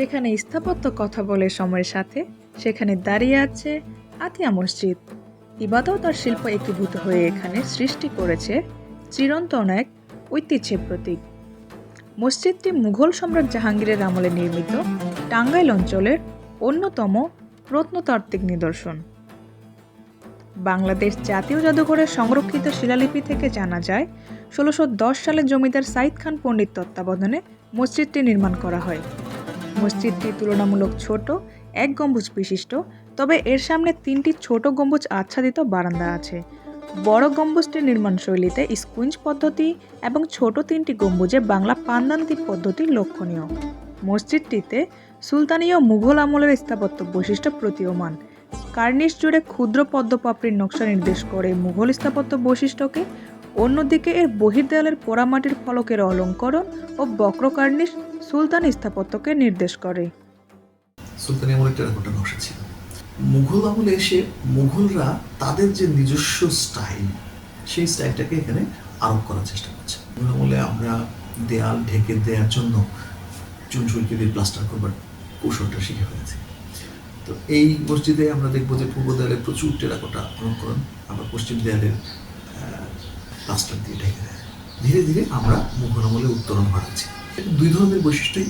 যেখানে স্থাপত্য কথা বলে সময়ের সাথে, সেখানে দাঁড়িয়ে আছে আতিয়া মসজিদ। ইবাদত তার শিল্প একীভূত হয়ে এখানে সৃষ্টি করেছে চিরন্তন এক ঐতিহ্যের প্রতীক। মসজিদটি মুঘল সম্রাট জাহাঙ্গীরের আমলে নির্মিত টাঙ্গাইল অঞ্চলের অন্যতম প্রত্নতাত্ত্বিক নিদর্শন। বাংলাদেশ জাতীয় জাদুঘরের সংরক্ষিত শিলালিপি থেকে জানা যায়, ষোলোশো সালে জমিদার সাইদ খান পণ্ডিত তত্ত্বাবধানে মসজিদটি নির্মাণ করা হয়। মসজিদটি তুলনামূলক ছোট, এক গম্বুজ বিশিষ্ট, তবে এর সামনে তিনটি ছোট গম্বুজ আচ্ছাদিত বারান্দা আছে। বড় গম্বুজটির নির্মাণ শৈলীতে স্কুইঞ্জ পদ্ধতি এবং ছোট তিনটি গম্বুজে বাংলা পান্দান্তি পদ্ধতি লক্ষণীয়। মসজিদটিতে সুলতানীয় মুঘল আমলের স্থাপত্য বৈশিষ্ট্য প্রতীয়মান। কার্নিশ জুড়ে ক্ষুদ্র পদ্মপাপড়ির নকশা নির্দেশ করে মুঘল স্থাপত্য বৈশিষ্ট্যকে। অন্যদিকে এর বহির্দেয়ালের পোড়ামাটির ফলকের অলঙ্করণ ও বক্র কার্নিশ সুলতান স্থাপত্যকে নির্দেশ করে। সুলতানি আমলের টেরাকোটা নকশা ছিল মুঘল আমলে এসে মুঘলরা তাদের যে নিজস্ব স্টাইল, সেই স্টাইলটাকে এখানে আরোপ করার চেষ্টা করছে। মুঘল আমলে আমরা দেয়াল ঢেকে দেওয়ার জন্য চুনসুলকে দিয়ে প্লাস্টার করবার কৌশলটা শিখে ফেলেছি। তো এই মসজিদে আমরা দেখব যে পূর্ব দেয়ালে প্রচুর টেরাকোটা অলঙ্করণ, আবার পশ্চিম দেয়ালের প্লাস্টার দিয়ে ঢেকে দেয়। ধীরে ধীরে আমরা মুঘল আমলে উত্তরণ ঘটাচ্ছি দুই ধরনের বৈশিষ্ট্যই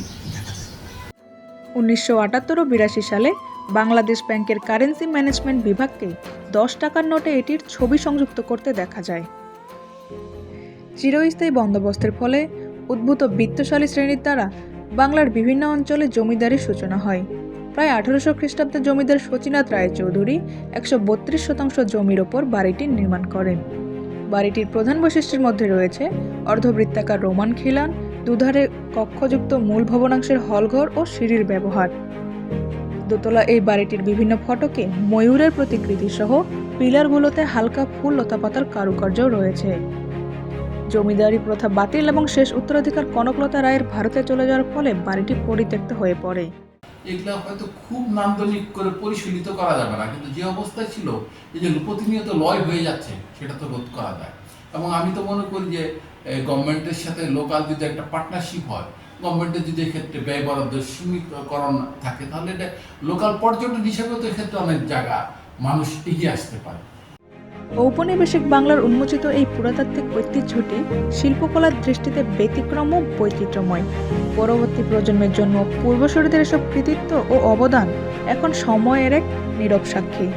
উনিশশো আটাত্তর বিরাশি সালে বাংলাদেশ ব্যাংকের কারেন্সি ম্যানেজমেন্ট বিভাগকে দশ টাকার নোটে এটির ছবি সংযুক্ত করতে দেখা যায়। চিরস্থায়ী বন্দোবস্তের ফলে উদ্ভূত বিত্তশালী শ্রেণির দ্বারা বাংলার বিভিন্ন অঞ্চলে জমিদারির সূচনা হয়। প্রায় আঠারোশো খ্রিস্টাব্দে জমিদার শচীনাথ রায় চৌধুরী একশো বত্রিশ শতাংশ জমির ওপর বাড়িটি নির্মাণ করেন। বাড়িটির প্রধান বৈশিষ্ট্যের মধ্যে রয়েছে অর্ধবৃত্তাকার রোমান খিলান দুধারে কক্ষযুক্ত মূল ভবনাংশের হলঘর ও সিঁড়ির ব্যবহার। দোতলা এই বাড়িটির বিভিন্ন ফটকে ময়ূরের প্রতিকৃতি সহ পিলারগুলোতে হালকা ফুল লতাপাতার কারুকার্য রয়েছে। জমিদারি প্রথা বাতিল এবং শেষ উত্তরাধিকার কনকলতা রায়ের ভারতে চলে যাওয়ার ফলে বাড়িটি পরিত্যক্ত হয়ে পড়ে। এগুলা হয়তো খুব নান্দনিক করে পরিশীলিত করা যাবে না, কিন্তু যে অবস্থায় ছিল, এই যে প্রতিনিয়ত লয় হয়ে যাচ্ছে, সেটা তো রোধ করা যায়। এবং আমি তো মনে করি যে গভর্নমেন্টের সাথে লোকাল যদি একটা পার্টনারশিপ হয়, গভর্নমেন্টের যদি এক্ষেত্রে ব্যয় বরাদ্দ সীমিতকরণ থাকে, তাহলে এটা লোকাল পর্যটন হিসেবে তো এক্ষেত্রে অনেক জায়গা মানুষ এগিয়ে আসতে পারে। ঔপনিবেশিক বাংলার উন্মোচিত এই পুরাতাত্ত্বিক ঐতিহ্যটি শিল্পকলার দৃষ্টিতে ব্যতিক্রম ও বৈচিত্র্যময়। পরবর্তী প্রজন্মের জন্য পূর্বসূরীদের এসব কৃতিত্ব ও অবদান এখন সময়ের এক নীরব সাক্ষী।